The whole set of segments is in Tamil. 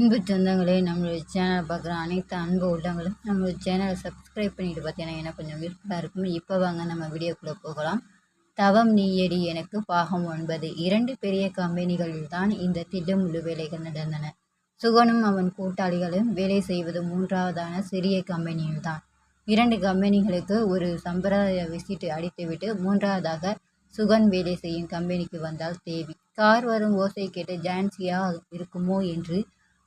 அன்பு சொந்தங்களே நம்மளுடைய சேனலை பார்க்குற அனைத்து அன்பு உள்ளங்களும் நம்மளுடைய சேனலை சப்ஸ்கிரைப் பண்ணிட்டு பார்த்தீங்கன்னா எனக்கு கொஞ்சம் யூஸ்ஃபுல்லாக இருக்கும். இப்போ வாங்க நம்ம வீடியோக்குள்ளே போகலாம். தவம் நீயடி எனக்கு பாகம் ஒன்பது. இரண்டு பெரிய கம்பெனிகளில் தான் இந்த திட்டமுழு வேலைகள் நடந்தன. சுகனும் அவன் கூட்டாளிகளும் வேலை செய்வது மூன்றாவதான சிறிய கம்பெனியில் தான். இரண்டு கம்பெனிகளுக்கு ஒரு சம்பிரதாய விசிட் அடித்துவிட்டு மூன்றாவதாக சுகன் வேலை செய்யும் கம்பெனிக்கு வந்தால் தேவி. கார் வரும் ஓசை கேட்டு ஜான்சியாக இருக்குமோ? என்று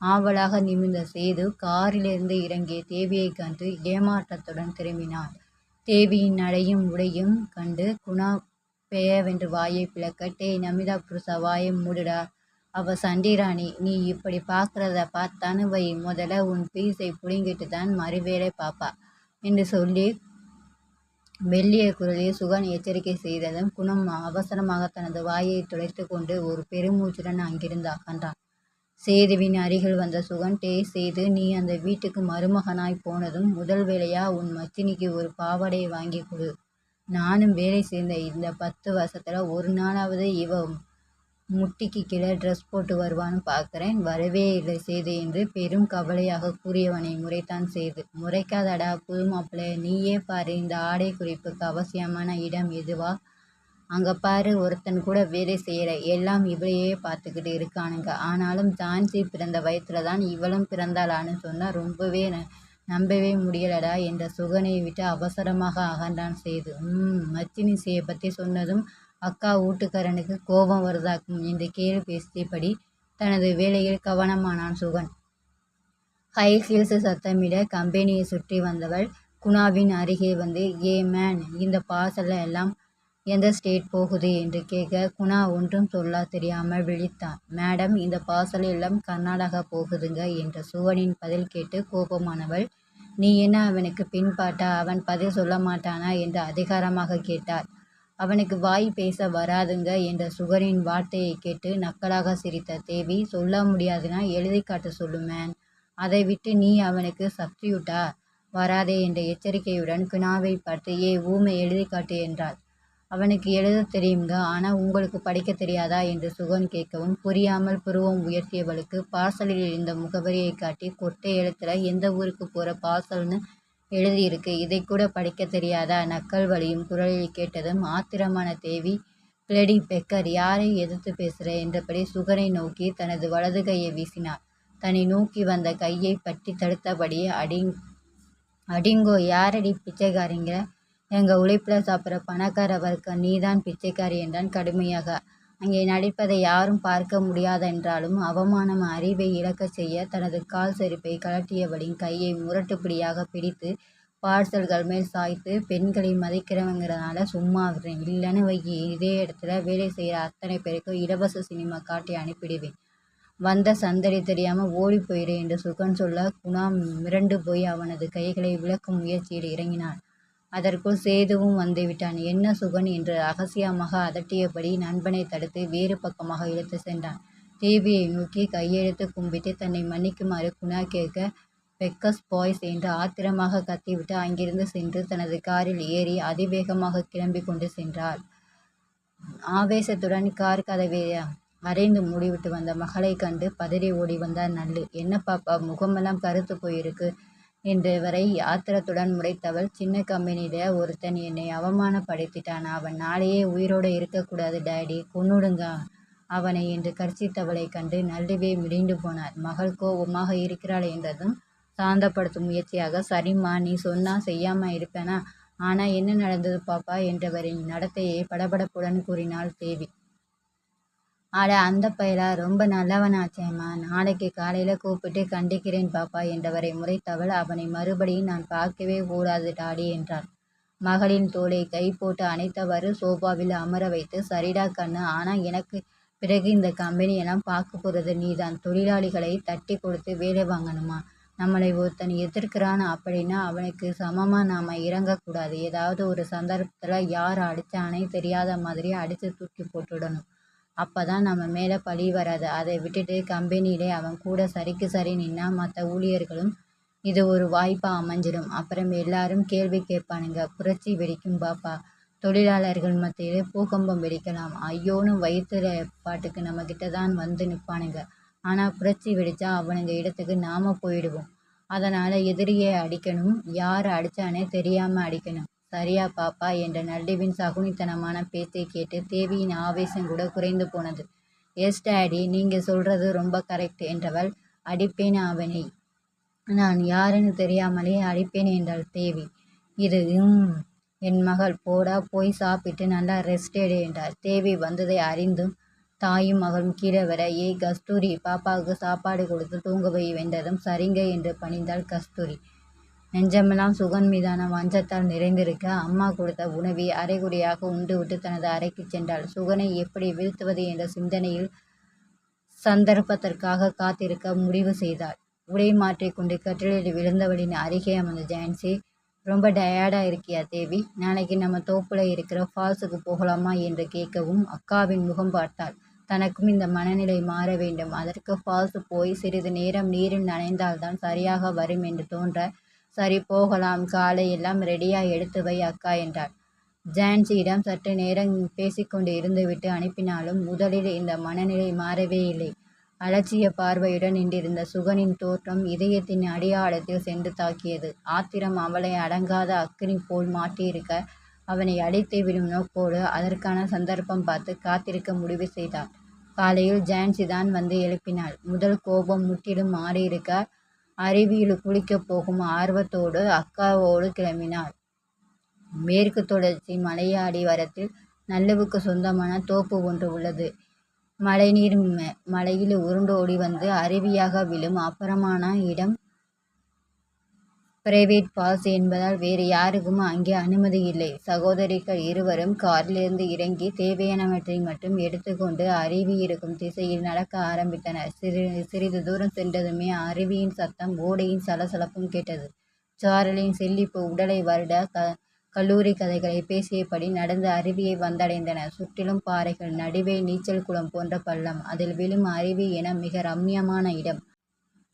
ஆவலாக நிமிர்ந்த சேது காரிலிருந்து இறங்கிய தேவியைக் கண்டு ஏமாற்றத்துடன் திரும்பினான் தேவியின் நடையும் உடையும் கண்டு குணா பெயவென்று வாயை பிளக்க டேய் நமிதா புருஷா வாயை மூடுடா. அவ சண்டிராணி நீ இப்படி பார்க்குறத பார்த்தானு வை முதல்ல உன் பீஸை புடுங்கிட்டு தான் மறுவேளை பாப்பா என்று சொல்லி மெல்லிய குரலில் சுகன் எச்சரிக்கை செய்ததும் குணம் அவசரமாக தனது வாயை துடைத்து கொண்டு ஒரு பெருமூச்சுடன் அங்கிருந்து அகன்றான். சேதுவின் அருகில் வந்த சுகன் டே சேது நீ அந்த வீட்டுக்கு மருமகனாய் போனதும் முதல் வேலையா உன் மச்சினிக்கு ஒரு பாவாடையை வாங்கி கொடு. நானும் வேலை சேர்ந்த இந்த பத்து வருஷத்துல ஒரு நாளாவது இவ முட்டிக்கு கீழே ட்ரெஸ் போட்டு வருவான்னு பார்க்குறேன் வரவே இல்லை சேது என்று பெரும் கவலையாக கூறியவனை முறைத்தான் செய்து முறைக்காதடா புது மாப்பிள்ளை நீயே பாரு இந்த ஆடை குறிப்புக்கு அவசியமான இடம் எதுவா? அங்கே பாரு ஒருத்தன் கூட வேலை செய்யற எல்லாம் இவளையே பார்த்துக்கிட்டு இருக்கானுங்க. ஆனாலும் ஜான்சி பிறந்த வயத்தில் தான் இவளும் பிறந்தாளான்னு சொன்னால் ரொம்பவே நம்பவே முடியலடா என்ற சுகனை விட்டு அவசரமாக அகன்றான் செய்து ம் மச்சினி செய்ய பற்றி சொன்னதும் அக்கா வீட்டுக்காரனுக்கு கோபம் வருதாக்கும் என்று கேள்வி பேசியபடி தனது வேலையில் கவனமானான் சுகன். ஹை ஹீல்ஸ் சத்தமிட கம்பெனியை சுற்றி வந்தவள் குணாவின் அருகே வந்து ஏ மேன் இந்த பார்சலை எல்லாம் எந்த ஸ்டேட் போகுது என்று கேட்க குணா ஒன்றும் சொல்ல தெரியாமல் விழித்தான். மேடம் இந்த பார்சல் எல்லாம் கர்நாடகா போகுதுங்க என்ற சுவனின் பதில் கேட்டு கோபமானவள். நீ என்ன அவனுக்கு பின்பாட்டா அவன் பதில் சொல்ல மாட்டானா? என்று அதிகாரமாக கேட்டாள். அவனுக்கு வாய் பேச வராதுங்க என்ற சுகரின் வார்த்தையை கேட்டு நக்கலாக சிரித்த தேவி சொல்ல முடியாதுன்னா எழுதி காட்ட சொல்லுமேன் அதை விட்டு நீ அவனுக்கு சப்ஸ்டியூட்டா? வராதே என்ற எச்சரிக்கையுடன் குணாவை பார்த்து ஏ ஊமை எழுதி காட்டு என்றாள். அவனுக்கு எழுத தெரியுங்க ஆனால் உங்களுக்கு படிக்க தெரியாதா? என்று சுகன் கேட்கவும் புரியாமல் புருவம் உயர்த்தியவளுக்கு பார்சலில் இருந்த முகவரியை காட்டி கொட்டை எழுத்துல எந்த ஊருக்கு போகிற பார்சல்னு எழுதியிருக்கு. இதை கூட படிக்க தெரியாதா? நக்கல் வழியும் குரலில் கேட்டதும் ஆத்திரமான தேவி பிளடி பெக்கர் யாரை எதிர்த்து பேசுற? என்றபடி சுகனை நோக்கி தனது வலது கையை வீசினார் தன்னை நோக்கி வந்த கையை பற்றி தடுத்தபடியே அடிங் அடிங்கோ யாரடி பிச்சைக்காரிங்க? எங்கள் உழைப்பில் சாப்பிட்ற பணக்கார வர்க்கம் நீதான் பிச்சைக்காரி என்றான் கடுமையாக. அங்கே நடிப்பதை யாரும் பார்க்க முடியாதென்றாலும் அவமானம் அறிவை இழக்கச் செய்ய தனது கால் செருப்பை கழட்டியபடி கையை முரட்டுப்படியாக பிடித்து பார்சல்கள் மேல் சாய்த்து பெண்களை மதிக்கிறவங்கிறதுனால சும்மா விடுறேன் இல்லைன்னு வை இதே இடத்துல வேலை செய்கிற அத்தனை பேருக்கும் இலவச சினிமா காட்டி அனுப்பிடுவேன். வந்த சந்தடி தெரியாமல் ஓடி போயிரு என்று சுகன் சொல்ல குணா மிரண்டு போய் அவனது கைகளை விளக்கும் முயற்சியில் இறங்கினான். அதற்குள் சேதுவும் வந்துவிட்டான். என்ன சுகன் என்று ரகசியமாக அதட்டியபடி நண்பனை தடுத்து வேறு பக்கமாக இழுத்து சென்றான். தேவியை நோக்கி கையெழுத்து கும்பிட்டு தன்னை மன்னிக்குமாறு குணா கேட்க பெக்கஸ் பாய்ஸ் என்று ஆத்திரமாக கத்திவிட்டு அங்கிருந்து சென்று தனது காரில் ஏறி அதிவேகமாக கிளம்பி கொண்டு சென்றாள். ஆவேசத்துடன் கார் கதவை அரைந்து மூடிவிட்டு வந்த மகளை கண்டு பதறி ஓடி வந்தார் நல்லு என்ன பாப்பா முகமெல்லாம் கருத்து போயிருக்கு. இன்று வரை ஆத்திரத்துடன் முறைத்தவள் சின்ன கம்பெனியில ஒருத்தன் என்னை அவமானப்படுத்திட்டான். அவன் நாளையே உயிரோடு இருக்கக்கூடாது டேடி. கொன்னுடுங்க. அவனை என்று கர்ச்சித்தவளை கண்டு நல்லுவே மிடிந்து போனார். மகள் கோபமாக இருக்கிறாள் என்றதும் சாந்தப்படுத்தும் முயற்சியாக சரிம்மா நீ சொன்னா செய்யாம இருப்பேனா? ஆனா என்ன நடந்தது பாப்பா என்றவரின் நடத்தையை படபடப்புடன் கூறினாள் தேவி. அட அந்த பயலா? ரொம்ப நல்லவனாச்சேம்மா. நாளைக்கு காலையில் கூப்பிட்டு கண்டிக்கிறேன் பாப்பா என்றவரை முறைத்தவள் அவனை மறுபடியும் நான் பார்க்கவே கூடாது டாடி என்றாள். மகளின் தோலை கை போட்டு அணைத்தவாறு சோபாவில் அமர வைத்து சரிடா கண்ணு ஆனால் எனக்கு பிறகு இந்த கம்பெனியெல்லாம் பார்க்க போகிறது நீதான். தொழிலாளிகளை தட்டி கொடுத்து வேலை வாங்கணுமா? நம்மளை ஒருத்தன் எதிர்க்கிறான் அப்படின்னா அவனுக்கு சமமாக நாம் இறங்கக்கூடாது. ஏதாவது ஒரு சந்தர்ப்பத்தில் யார் அடித்தானே தெரியாத மாதிரி அடித்து தூக்கி போட்டுடணும். அப்போ தான் நம்ம மேலே பழி வராது. அதை விட்டுட்டு கம்பெனியிலே அவன் கூட சரிக்கு சரி நின்னா மற்ற ஊழியர்களும் இது ஒரு வாய்ப்பாக அமைஞ்சிடும். அப்புறம் எல்லாரும் கேள்வி கேட்பானுங்க. புரட்சி வெடிக்கும் பாப்பா. தொழிலாளர்கள் மத்தியில் பூகம்பம் வெடிக்கலாம். ஐயோன்னு வயிற்றுல பாட்டுக்கு நம்மக்கிட்ட தான் வந்து நிற்பானுங்க ஆனால் புரட்சி வெடித்தா அவனுங்க இடத்துக்கு நாம் போயிடுவோம். அதனால் எதிரியை அடிக்கணும். யார் அடித்தானே தெரியாமல் அடிக்கணும். சரியா பாப்பா என்ற நல்லிவின் சகுனித்தனமான பேச்சை கேட்டு தேவியின் ஆவேசம் கூட குறைந்து போனது. எஸ் டேடி நீங்கள் சொல்கிறது ரொம்ப கரெக்ட் என்றவள் அடிப்பேன் அவனை. நான் யாருன்னு தெரியாமலே அடிப்பேன் என்றாள் தேவி. இது என் மகள் போடா போய் சாப்பிட்டு நல்லா ரெஸ்ட் எடு என்றார் தேவி வந்ததை அறிந்தும் தாயும் மகளும் கீழே வர ஏய் கஸ்தூரி பாப்பாவுக்கு சாப்பாடு கொடுத்து தூங்க போய் வென்றதும் சரிங்க என்று பணிந்தாள் கஸ்தூரி. நெஞ்சமெல்லாம் சுகன் மீதான வஞ்சத்தால் நிறைந்திருக்க அம்மா கொடுத்த உணவை அரைகுறையாக உண்டுவிட்டு தனது அறைக்கு சென்றாள். சுகனை எப்படி வீழ்த்துவது என்ற சிந்தனையில் சந்தர்ப்பத்திற்காக காத்திருக்க முடிவு செய்தாள். உடை மாற்றிக்கொண்டு கட்டிலில் விழுந்தவளின் அருகே அமர்ந்த ஜான்சி ரொம்ப டயர்டாக இருக்கியா தேவி? நாளைக்கு நம்ம தோப்புல இருக்கிற ஃபால்ஸுக்கு போகலாமா? என்று கேட்கவும் அக்காவின் முகம் பார்த்தாள். தனக்கும் இந்த மனநிலை மாற வேண்டும். அதற்கு ஃபால்ஸ் போய் சிறிது நேரம் நீரில் நனைந்தால்தான் சரியாக வரும் என்று தோன்ற சரி போகலாம். காலை எல்லாம் ரெடியாக எடுத்து வை அக்கா என்றாள். ஜான்சியிடம் சற்று நேரம் பேசிக்கொண்டு இருந்துவிட்டு அனுப்பினாலும் முதலில் இந்த மனநிலை மாறவே இல்லை. அலட்சிய பார்வையுடன் நின்றிருந்த சுகனின் தோற்றம் இதயத்தின் அடியாளத்தில் சென்று தாக்கியது. ஆத்திரம் அவளை அடங்காத அக்கினி போல் மாட்டியிருக்க அவனை அடித்து விடும் நோக்கோடு அதற்கான சந்தர்ப்பம் பார்த்து காத்திருக்க முடிவு செய்தாள். காலையில் ஜான்சி தான் வந்து எழுப்பினாள். முதல் கோபம் முற்றிலும் மாறியிருக்க அருவியில் குளிக்கப் போகும் ஆர்வத்தோடு அக்காவோடு கிளம்பினாள். மேற்கு தொடர்ச்சி மலையாடி வரத்தில் நல்லவுக்கு சொந்தமான தோப்பு ஒன்று உள்ளது. மழைநீர் மலையில் உருண்டோடி வந்து அருவியாக விழும் அப்புறமான இடம் பிரைவேட் பாஸ் என்பதால் வேறு யாருக்கும் அங்கே அனுமதி இல்லை சகோதரிகள் இருவரும் காரிலிருந்து இறங்கி தேவையானவற்றை மட்டும் எடுத்துக்கொண்டு அருவி இருக்கும் திசையில் நடக்க ஆரம்பித்தனர் சிறு சிறிது தூரம் சென்றதுமே அருவியின் சத்தம் ஓடையின் சலசலப்பும் கேட்டது சாரலின் செல்லிப்பு உடலை வருட க கல்லூரி கதைகளை பேசியபடி நடந்து அருவியை வந்தடைந்தன சுற்றிலும் பாறைகள். நடுவே நீச்சல் குளம் போன்ற பள்ளம். அதில் விழும் அருவி என மிக ரம்யமான இடம்.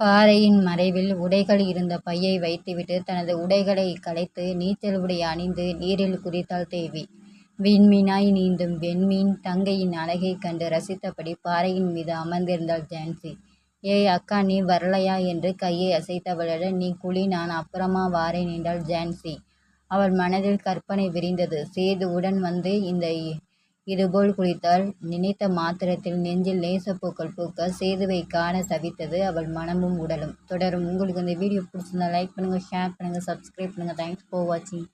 பாறையின் மறைவில் உடைகள் இருந்த பையை வைத்துவிட்டு தனது உடைகளை களைத்து நீச்சல் உடை அணிந்து நீரில் குதித்தாள் தேவி. விண்மீனாய் நீந்தும் வெண்மீன் தங்கையின் அழகைக் கண்டு ரசித்தபடி பாறையின் மீது அமர்ந்திருந்தாள் ஜான்சி. ஏய் அக்கா நீ வரலையா என்று கையை அசைத்தவளுடன் நீ குழி நான் அப்புறமா வாரேன் என்றாள் ஜான்சி. அவள் மனதில் கற்பனை விரிந்தது. சேதுவுடன் வந்து இந்த இதுபோல் குளித்தால் நினைத்த மாத்திரத்தில் நெஞ்சில் நேசப்பூக்கள் பூக்க சேதுவை காண தவித்தது அவள் மனமும் உடலும். தொடரும். உங்களுக்கு இந்த வீடியோ பிடிச்சிருந்தா லைக் பண்ணுங்கள் ஷேர் பண்ணுங்கள் சப்ஸ்கிரைப் பண்ணுங்கள் தேங்க்ஸ் ஃபார் வாட்சிங்.